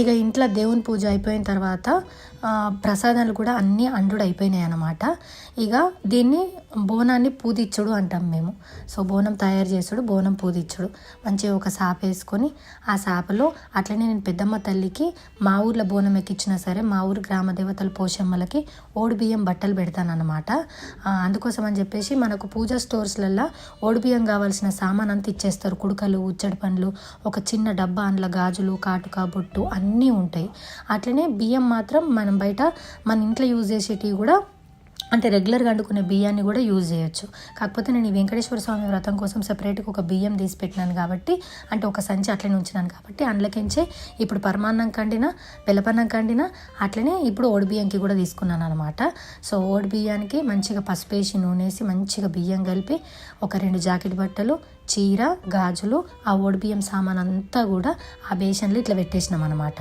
ఇక ఇంట్లో దేవుని పూజ అయిపోయిన తర్వాత ప్రసాదాలు కూడా అన్నీ అండుడు అయిపోయినాయి అనమాట ఇక దీన్ని బోనాన్ని పూదిచ్చుడు అంటాం మేము. సో బోనం తయారు చేసుడు బోనం పూదిచ్చుడు. మంచిగా ఒక సాప వేసుకొని ఆ సాపలో అట్లనే నేను పెద్దమ్మ తల్లికి మా ఊర్లో బోనం ఎక్కించినా సరే మా ఊరు గ్రామ దేవతల పోషమ్మలకి ఓడిబియ్యం బట్టలు పెడతానమాట అందుకోసం అని చెప్పేసి మనకు పూజ స్టోర్స్లల్లో ఓడిబియ్యం కావాల్సిన సామాన్ అంతా ఇచ్చేస్తారు. కుడుకలు ఉచ్చడి పండ్లు ఒక చిన్న డబ్బా అందులో గాజులు కాటుక బొట్టు అన్నీ అన్నీ ఉంటాయి. అట్లనే బియ్యం మాత్రం మనం బయట మన ఇంట్లో యూజ్ చేసేటివి కూడా అంటే రెగ్యులర్గా వండుకునే బియ్యాన్ని కూడా యూజ్ చేయొచ్చు. కాకపోతే నేను ఈ వెంకటేశ్వర స్వామి వ్రతం కోసం సపరేట్గా ఒక బియ్యం తీసి పెట్టినాను కాబట్టి అంటే ఒక సంచి అట్లనే ఉంచినాను కాబట్టి అందులోకించే ఇప్పుడు పరమాన్నం కండినా బెల్లపన్నం కండినా అట్లనే ఇప్పుడు ఓడి బియ్యంకి కూడా తీసుకున్నాను అనమాట సో ఓడి బియ్యానికి మంచిగా పసుపు వేసి నూనె వేసి మంచిగా బియ్యం కలిపి ఒక రెండు జాకెట్ బట్టలు చీర గాజులు ఆ ఓడి బియ్యం సామాన్ అంతా కూడా ఆ బేషన్లు ఇట్లా పెట్టేసినాం అనమాట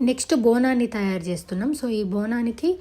నెక్స్ట్ బోనాన్ని తయారు చేస్తున్నాం. సో ఈ బోనానికి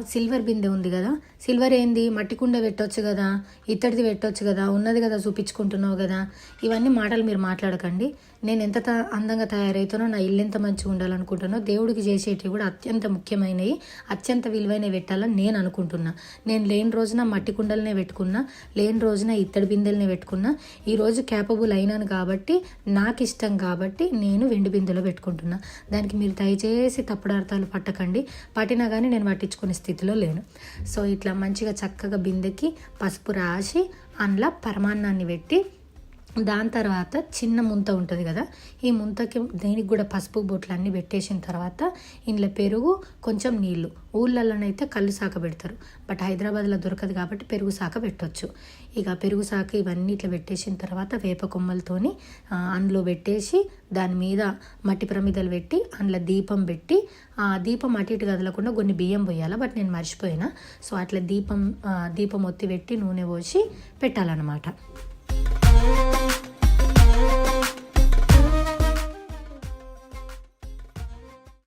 సిల్వర్ బిందె ఉంది కదా. సిల్వర్ ఏంది? మట్టి కుండ పెట్టొచ్చు కదా. ఇత్తడిది పెట్టొచ్చు కదా. ఉన్నది కదా చూపించుకుంటున్నావు కదా. ఇవన్నీ మాటలు మీరు మాట్లాడకండి. నేను ఎంత త- అందంగా తయారవుతానో నా ఇల్లు ఎంత మంచిగా ఉండాలనుకుంటానో దేవుడికి చేసేటివి కూడా అత్యంత ముఖ్యమైనవి అత్యంత విలువైనవి పెట్టాలని నేను అనుకుంటున్నా. నేను లేని రోజున మట్టి కుండలనే పెట్టుకున్నా లేని రోజున ఇత్తడి బిందెలనే పెట్టుకున్నా. ఈరోజు క్యాపబుల్ అయినాను కాబట్టి నాకు ఇష్టం కాబట్టి నేను వెండి బిందెలో పెట్టుకుంటున్నా. దానికి మీరు దయచేసి తప్పుడు అర్థాలు పట్టకండి. పట్టినా కానీ నేను పట్టించుకునే స్థితిలో లేను. సో ఇట్లా మంచిగా చక్కగా బిందెకి పసుపు రాసి అందులో పరమాన్నాన్ని పెట్టి దాని తర్వాత చిన్న ముంత ఉంటుంది కదా ఈ ముంతకి దీనికి కూడా పసుపు బొట్లు అన్నీ పెట్టేసిన తర్వాత ఇందులో పెరుగు కొంచెం నీళ్ళు ఊళ్ళల్లోనైతే కళ్ళు సాక పెడతారు బట్ హైదరాబాద్లో దొరకదు కాబట్టి పెరుగు సాక పెట్టొచ్చు. ఇక పెరుగు సాక ఇవన్నీ ఇట్లా పెట్టేసిన తర్వాత వేప కొమ్మలతోని అందులో పెట్టేసి దాని మీద మట్టి ప్రమిదలు పెట్టి అందులో దీపం పెట్టి ఆ దీపం అటు ఇటు కదలకుండా కొన్ని బియ్యం పోయాలి బట్ నేను మర్చిపోయినా. సో అట్లా దీపం దీపం ఒత్తి పెట్టి నూనె పోసి పెట్టాలన్నమాట. Música